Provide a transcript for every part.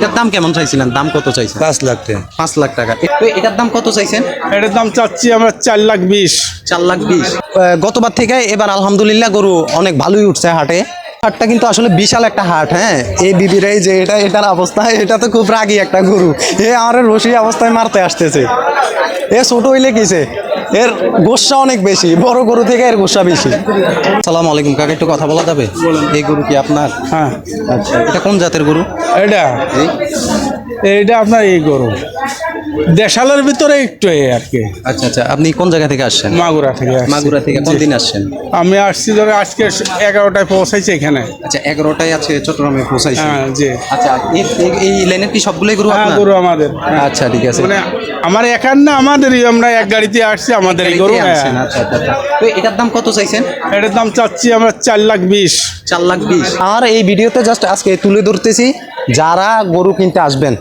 এটার দাম কেমন চাইছিলেন? দাম কত চাইছেন? পাঁচ লাখ টাকা। পাঁচ লাখ টাকা। তো এটার দাম কত চাইছেন? এটার দাম চাচ্ছি আমরা চার লাখ বিশ। চার লাখ বিশ। গতবার থেকে এবার আলহামদুলিল্লাহ গরু অনেক ভালোই উঠছে হাটে। হাটটা কিন্তু আসলে বিশাল একটা হাট হ্যাঁ? এই বিবির এই যে এটা এটার অবস্থা এটা তো খুব রাগি একটা গরু। এ আমার রশি অবস্থায় মারতে আসতেছে। এ ছোট হইলে কিসে? এর গোসা অনেক বেশি বড় গরু থেকে এর গোসা বেশি। সালাম আলাইকুম কাকে একটু কথা বলা যাবে? এই গরু কি আপনার? হ্যাঁ। আচ্ছা এটা কোন জাতের গরু? এটা। এইটা আপনার এই গরু। দেশালের ভিতরে একটু এই আর কি। আচ্ছা আচ্ছা আপনি কোন জায়গা থেকে আসছেন? মাগুরা থেকে আসছি। মাগুরা থেকে কোন দিন আসছেন? আমি আসছি ধরে আজকে এগারোটায় পৌঁছাইছি এখানে। আচ্ছা এগারোটায় আছে চট্টগ্রামে পৌঁছাইছে। হ্যাঁ জি। আচ্ছা এই- লাইনের কি সবগুলোই গরু হ্যাঁ আপনার? গরু আমাদের। আচ্ছা ঠিক আছে। মানে আমার একার না আমাদেরই আমরা এক গাড়িতে আসছি আমাদের এই গরু হ্যাঁ। আচ্ছা, আচ্ছা, আচ্ছা। তো এটার দাম কত চাইছেন? এটার দাম চাচ্ছি আমরা চার লাখ বিশ। চার লাখ বিশ। আর এই ভিডিওতে জাস্ট আজকে তুলে ধরতেছি যারা গরু কিনতে আসবেন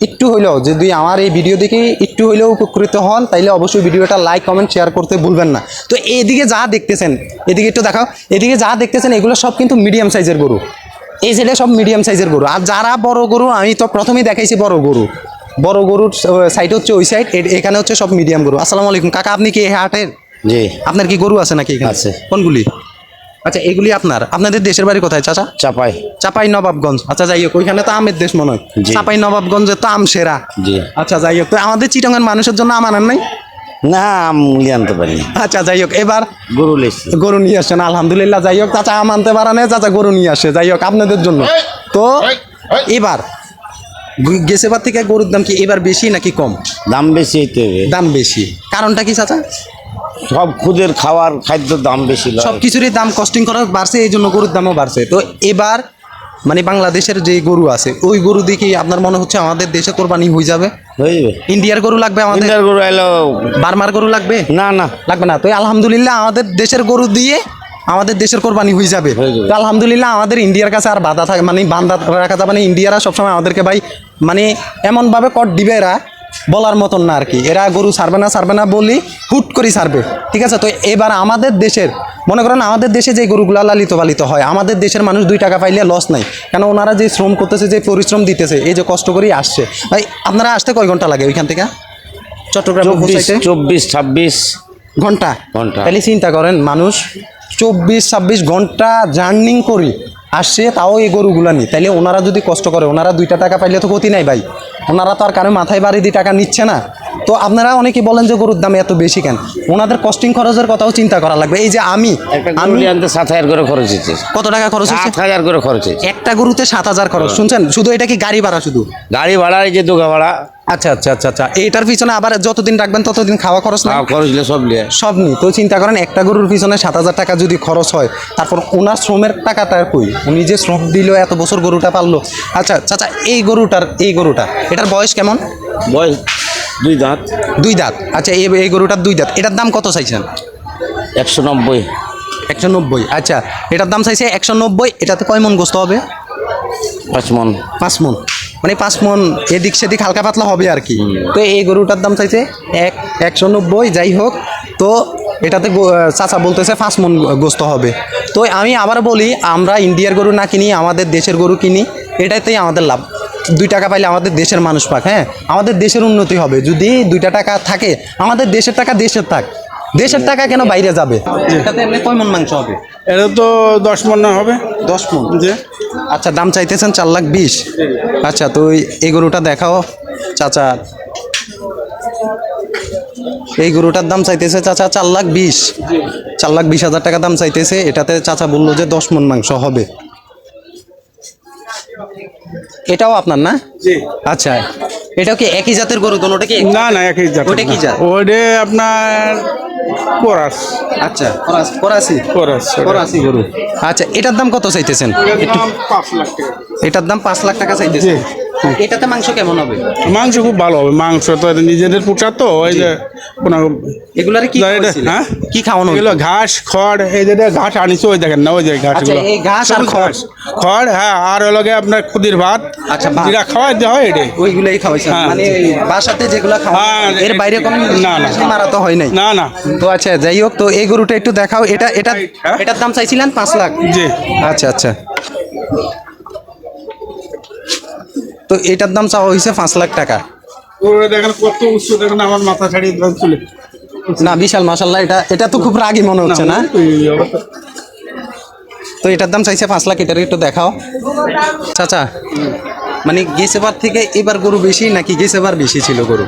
একটু হইলেও যদি আমার এই ভিডিও দেখে একটু হইলেও উপকৃত হন তাইলে অবশ্যই ভিডিওটা লাইক কমেন্ট শেয়ার করতে ভুলবেন না। তো এদিকে যা দেখতেছেন এদিকে একটু দেখাও এদিকে যা দেখতেছেন এগুলো সব কিন্তু মিডিয়াম সাইজের গরু। এই সাইডে সব মিডিয়াম সাইজের গরু। আর যারা বড় গরু আমি তো প্রথমেই দেখাইছি বড় গরু। বড় গরুর সাইড হচ্ছে ওই সাইড এখানে হচ্ছে সব মিডিয়াম গরু। আসসালামু আলাইকুম। কাকা আপনি কি হাটের? জি। আপনার কি গরু আছে নাকি এখানে? আছে। কোনগুলি? আচ্ছা এগুলি আপনার। আপনাদের দেশের বাড়ি কোথায় চাচা? চাপাই। চাপাই নবাবগঞ্জ। আচ্ছা যাই হোক ওইখানে তো আমের দেশ মনে হয়। চাপাই নবাবগঞ্জে তো আম সেরা। জি। আচ্ছা যাই হোক তো আমাদের চিটঙ্গের মানুষের জন্য আম আনার নাই? না আমি আনতে পারি আচ্ছা যাই হোক এবার গরু গরু নিয়ে আসছেন আলহামদুলিল্লাহ যাই হোক চাচা আম আনতে পারে না চাচা গরু নিয়ে আসে যাই হোক আপনাদের জন্য। তো এবার গেছেবার থেকে গরুর দাম কি এবার বেশি নাকি কম? দাম বেশি দাম বেশি। কারণটা কি চাচা? সব খুদের খাওয়ার খাদ্যর দাম বেশি সব কিছুরই দাম কস্টিং করা বাড়ছে এই জন্য গরুর দামও বাড়ছে। তো এবার মানে বাংলাদেশের যে গরু আছে ওই গরু দেখি আপনার মনে হচ্ছে আমাদের দেশে কোরবানি হয়ে যাবে? ইন্ডিয়ার গরু লাগবে আমাদের? ইন্ডিয়ার গরু এলো বার্মার গরু লাগবে? না না। লাগবে না। তো আলহামদুলিল্লাহ আমাদের দেশের গরু দিয়ে আমাদের দেশের কোরবানি হয়ে যাবে। তো আলহামদুলিল্লাহ আমাদের ইন্ডিয়ার কাছে আর বাধা থাকে মানে বান্ধা রাখা যাবে না। ইন্ডিয়ারা সবসময় আমাদেরকে ভাই মানে এমনভাবে কট দিবে এরা বলার মতন না আর কি। এরা গরু ছাড়বে না ছাড়বে না বলি হুট করি ছাড়বে। ঠিক আছে? তো এবার আমাদের দেশের মনে করেন আমাদের দেশে যে গরুগুলা লালিত পালিত হয় আমাদের দেশের মানুষ দুই টাকা পাইলে লস নাই। কেন ওনারা যে শ্রম করতেছে যে পরিশ্রম দিতেছে এই যে কষ্ট করেই আসছে। ভাই আপনারা আসতে কয় ঘণ্টা লাগে ওইখান থেকে? চট্টগ্রাম চব্বিশ ছাব্বিশ। ঘণ্টা? ঘণ্টা। তাহলে চিন্তা করেন মানুষ চব্বিশ ছাব্বিশ ঘণ্টা জার্নিং করি আসছে তাও এই গরুগুলা নি তাইলে ওনারা যদি কষ্ট করে ওনারা দুইটা টাকা পাইলে তো ক্ষতি নাই ভাই। ওনারা তো আর কারও মাথায় বাড়ি দিয়ে টাকা নিচ্ছে না। তো আপনারা অনেকে বলেন যে গরুর দাম এত বেশি কেন? ওনাদের কস্টিং খরচের কথাও চিন্তা করা লাগবে। এই যে আমি একটা আমি আনতে সাত হাজার করে খরচ হচ্ছে। কত টাকা খরচ হচ্ছে? সাত হাজার করে খরচ হচ্ছে। একটা গরুতে সাত হাজার খরচ। শুনছেন? শুধু এটা কি গাড়ি ভাড়া শুধু? গাড়ি ভাড়া এই যে দোকা ভাড়া। আচ্ছা আচ্ছা আচ্ছা আচ্ছা। এটার পিছনে আবার যতদিন রাখবেন ততদিন খাওয়া খরচ না খরচ নিয়ে সব নিয়ে। সব নিয়ে। তো চিন্তা করেন একটা গরুর পিছনে সাত হাজার টাকা যদি খরচ হয় তারপর ওনার শ্রমের টাকাটা কই? উনি যে শ্রম দিল এত বছর গরুটা পারল আচ্ছা চাচা এই গরুটার এই গরুটা এটার বয়স কেমন? বয়স দুই দাঁত। দুই দাঁত। আচ্ছা এই এই গরুটার দুই দাঁত। এটার দাম কত চাইছেন? একশো নব্বই। একশো নব্বই। আচ্ছা এটার দাম চাইছে একশো নব্বই। এটাতে কয় মন গোস্ত হবে? পাঁচ মন। পাঁচ মন। মানে পাঁচ মন এদিক সেদিক হালকা পাতলা হবে আর কি। তো এই গরুটার দাম চাইছে এক, একশো নব্বই, যাই হোক। তো এটাতে চাচা বলতেছে পাঁচ মন গোস্ত হবে। তো আমি আবার বলি, আমরা ইন্ডিয়ার গরু না কিনি, আমাদের দেশের গরু কিনি, এটাতেই আমাদের লাভ। দুই টাকা পাইলে আমাদের দেশের মানুষ পাক হ্যাঁ? আমাদের দেশের উন্নতি হবে। যদি দুইটা টাকা থাকে, আমাদের দেশের টাকা দেশের থাক। দেশের টাকা কেন বাইরে যাবে? এটাতে এমনি কয় মন মাংস হবে? এটা তো দশ মন না হবে। দশ মন? যে আচ্ছা দাম চাইতেছেন চার লাখ বিশ। আচ্ছা তো এই- এই গরুটা দেখাও চাচা। এই গরুটার দাম চাইতেছে চাচা চার লাখ বিশ। চার লাখ বিশ হাজার টাকা দাম চাইতেছে। এটাতে চাচা বলল যে দশ মন মাংস হবে। এটাও আপনার না? আচ্ছা এটাও কি একই জাতের গরু দোনোটা কি না না একই জাত ওটা কি জাত? ওটা আপনার কোরাস আচ্ছা করাসি কোরাস করাসি গরু। আচ্ছা এটার দাম কত চাইতেছেন? পাঁচ লাখ টাকা। এটার দাম পাঁচ লাখ টাকা চাইতেছে জি। এটাতে মাংস কেমন হবে? মাংস খুব ভালো হবে। মাংস তো নিজেদের পোচা তো ওই যে কোনো এগুলারে কি না, হ্যাঁ? কি খাওয়ানো এগুলো ঘাস খড় এই যে ঘাস আনিছে ওই দেখেন না ওই যে ঘাস আচ্ছা, এই ঘাস আর খড়। খড় হ্যাঁ আর ওই লগে আপনার খুদির ভাত। আচ্ছা, ভাত। যেটা খাওয়াই দেওয়া হয় এটাই। ওইগুলাই খাওয়াইছেন। হ্যাঁ। মানে বাসাতে যেগুলো খাওয়া হ্যাঁ, এর বাইরে কোনো না, না। মারা তো হয় নাই। না না। তো আচ্ছা যাই হোক তো এই গরুটা একটু দেখাও। এটা এটা হ্যাঁ? এটার দাম চাইছিলেন পাঁচ লাখ। জি। আচ্ছা আচ্ছা। তো এটার দাম চাওয়া হয়েছে পাঁচ লাখ টাকা। দেখেন কত উচ্চ দেখেন আমার মাথা ছাড়িয়ে চলে। না বিশাল মাসাল্লাহ এটা এটা তো খুব রাগি মনে হচ্ছে না? তো এটার দাম চাইছে পাঁচ লাখ এটার একটু দেখাও। চাচা মানে গেছেবার থেকে এবার গরু বেশি নাকি গেছেবার বেশি ছিল গরু?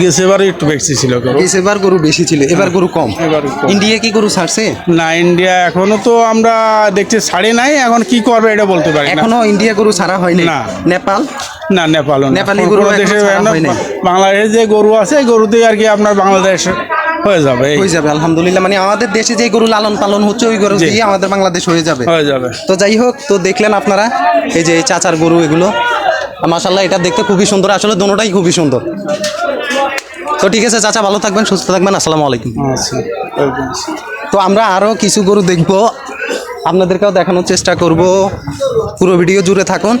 গেছে এবারে একটু বেশি ছিল। গেছেবার গরু বেশি ছিল এবার গরু কম এবার কম। ইন্ডিয়া কি গরু ছাড়ছে না ইন্ডিয়া এখনও তো আমরা দেখছি ছাড়ে নাই এখন কি করবে এটা বলতে পারি এখনও ইন্ডিয়া গরু ছাড়া হয়নি না। নেপাল না নেপালও না। নেপালি গরু দেশে হয়। বাংলাদেশে যে গরু আছে এই গরুতে আর কি আপনার বাংলাদেশ হয়ে যাবে হয়ে যাবে আলহামদুলিল্লাহ মানে আমাদের দেশে যে গরু লালন পালন হচ্ছে ওই গরু। দিয়ে আমাদের বাংলাদেশ হয়ে যাবে হয়ে যাবে তো যাই হোক তো দেখলেন আপনারা এই যে চাচার গরু এগুলো মাসাল্লাহ এটা দেখতে খুবই সুন্দর আসলে দোনোটাই খুবই সুন্দর তো ঠিক আছে চাচা ভালো থাকবেন সুস্থ থাকবেন আসসালামু আলাইকুম। তো আমরা আরও কিছু গরু দেখব আপনাদেরকেও দেখানোর চেষ্টা করব। পুরো ভিডিও জুড়ে থাকুন।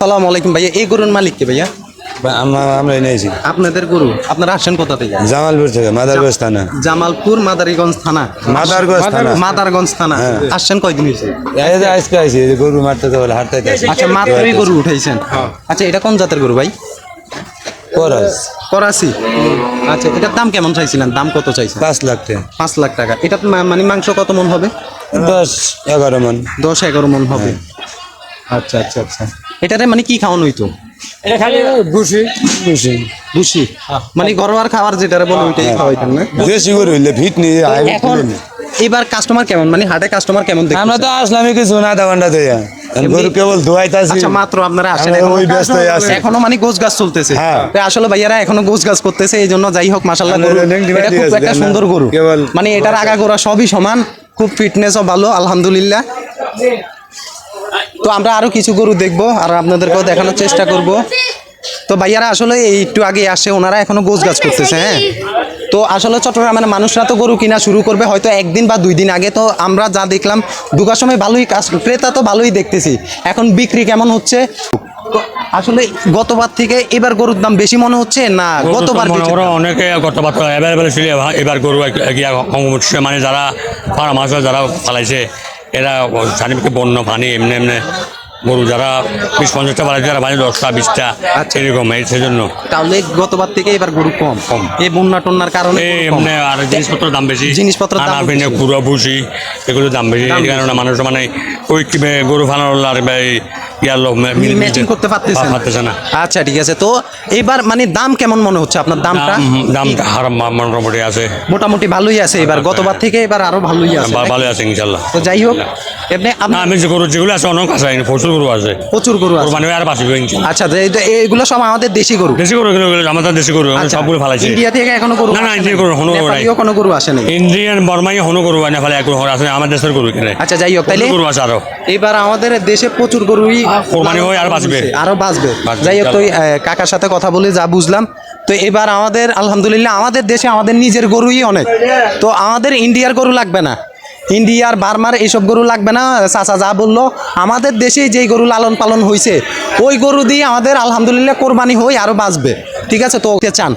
সালাম আলাইকুম ভাইয়া এই গরুর মালিক কে ভাইয়া? আমরা আপনাদের গরু আপনারা আসছেন কোথা থেকে? জামালপুর থেকে মাদারগঞ্জ থানা। জামালপুর মাদারীগঞ্জ থানা। মাদারগঞ্জ থানা। মাদারগঞ্জ থানা। আসছেন কয়দিন হয়েছে? আজকে আইছি গরু মারতে তো হাঁটতে আচ্ছা মাত্রই গরু উঠাইছেন। আচ্ছা এটা কোন জাতের গরু ভাই? আচ্ছা এটার দাম কেমন চাইছিলেন? দাম কত চাইছেন? পাঁচ লাখ টাকা। পাঁচ লাখ টাকা। এটা মানে মাংস কত মন হবে? দশ এগারো মন। দশ এগারো মন হবে। আচ্ছা আচ্ছা আচ্ছা। এটারে মানে কি খাওয়ানো হইতো? বুঝি বুঝি ভুসি। মানে ঘরোয়ার খাবার যেটারে বলে ওইটাই খাওয়াইতেন না? দেশি গরু হইলে ভিট নিয়ে। এবার কাস্টমার কেমন? মানে হাটে কাস্টমার কেমন আমরা তো আসলাম কিছু না আধা ঘণ্টা থেকে গরু কেবল ধোয়াইতাছি। আচ্ছা মাত্র আপনারা আসেন ওই ব্যস্তই আছি। এখনও মানে গোছ গাছ চলতেছে। হ্যাঁ। তো আসলে ভাইয়ারা এখনও গোছ গাছ করতেছে এই জন্য যাই হোক মাসাল্লাহ আমরা গরু এটা খুব একটা সুন্দর গরু। মানে এটার আগা গোড়া সবই সমান খুব ফিটনেসও ভালো আলহামদুলিল্লাহ। তো আমরা আরও কিছু গরু দেখব আর আপনাদেরকেও দেখানোর চেষ্টা করব। তো ভাইয়ারা আসলে এই একটু আগে আসে ওনারা এখনও গোছ গাছ করতেছে হ্যাঁ? তো আসলে চট্টগ্রামের মানুষরা তো গরু কিনা শুরু করবে হয়তো একদিন বা দুই দিন আগে। তো আমরা যা দেখলাম ঢুকার সময় ভালোই কাজ ক্রেতা তো ভালোই দেখতেছি। এখন বিক্রি কেমন হচ্ছে? আসলে গতবার থেকে এবার গরুর দাম বেশি মনে হচ্ছে না গতবার করো অনেকে কথাবার্তা অ্যাভেলেবেল ছিল এবার- গরু মানে যারা ফার্ম আছে যারা ফালাইছে এরা চারিদিকে বন্য পানি এমনি এমনি গরু যারা বিশ পঞ্চাশটা বাড়াইছে যারা বাড়ি দশটা বিশটা আচ্ছা। এরকম এই সেজন্য তাহলে গতবার থেকে এবার গরু কম কম এই বন্যা টন্যার কারণে। এমনি আর জিনিসপত্রের দাম বেশি জিনিসপত্র দাম বেশি। কুড়া ভুসি এগুলোর দাম বেশি এই কারণে মানুষ মানে ওই গরু ফানার এই ম্যাচিং করতে পারতেছেন। না। পারতেছে না। আচ্ছা ঠিক আছে। তো এবার মানে দাম কেমন মনে হচ্ছে আপনার দামটা? দামটা মোটামুটি আছে। মোটামুটি ভালোই আছে এবার। গতবার থেকে এবার আরও ভালোই আছে। ভালো আছে ইনশাল্লাহ তো যাই হোক এমনি আমি যে গরু যেগুলো আছে অনেক আছে প্রচুর গরু আছে। প্রচুর গরু আছে। কোরবানি আর বাঁচবে আচ্ছা সব আমাদের দেশি গরু? দেশি গরু আমাদের দেশি গরু আচ্ছা, সবগুলো ফালাইছি। ইন্ডিয়া থেকে এখনও গরু না, না, আসে ইন্ডিয়া গরু গরু নাই। কোনো গরু আসে নাই ইন্ডিয়ান বর্মাই হনু গরু না ফেলে এক গরু আছে আমার দেশের গরু কেনে আচ্ছা যাই হোক তাইলে গরু আছে আরও। এবার আমাদের দেশে প্রচুর গরুই কোরবানি হয় আর বাঁচবে। আরও বাঁচবে। যাই হোক তো কাকার সাথে কথা বলে যা বুঝলাম। তো এবার আমাদের আলহামদুলিল্লাহ আমাদের দেশে আমাদের নিজের গরুই অনেক। তো আমাদের ইন্ডিয়ার গরু লাগবে না। ইন্ডিয়ার বার্মার এইসব গরু লাগবে না। চাচা যা বলল আমাদের দেশে যেই গরু লালন পালন হয়েছে ওই গরু দিয়ে আমাদের আলহামদুলিল্লাহ কোরবানি হয়ে আরও বাঁচবে। ঠিক আছে? তো ওকে চান।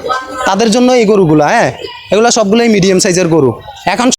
তাদের জন্য এই গরুগুলো হ্যাঁ? এগুলো সবগুলোই মিডিয়াম সাইজের গরু। এখন